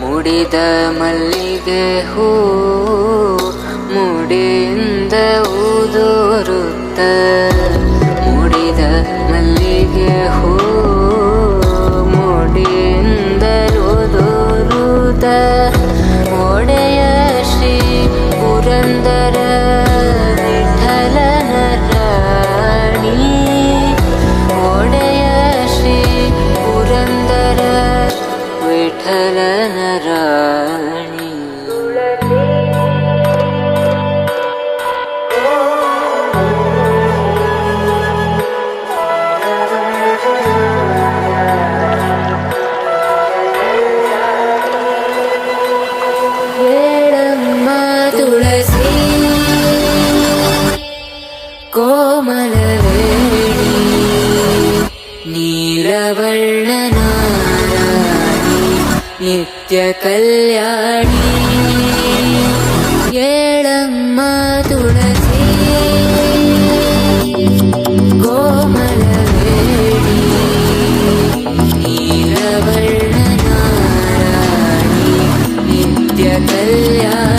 முடித மல்லிகை ஹூ முடிந்த ஊதுருத்த முடித மல்லிகை ஹூ கோமலவேணி நீலவள்ள நாராயணி நித்ய கல்யாணி ஏழம்மா துணை Rebellion.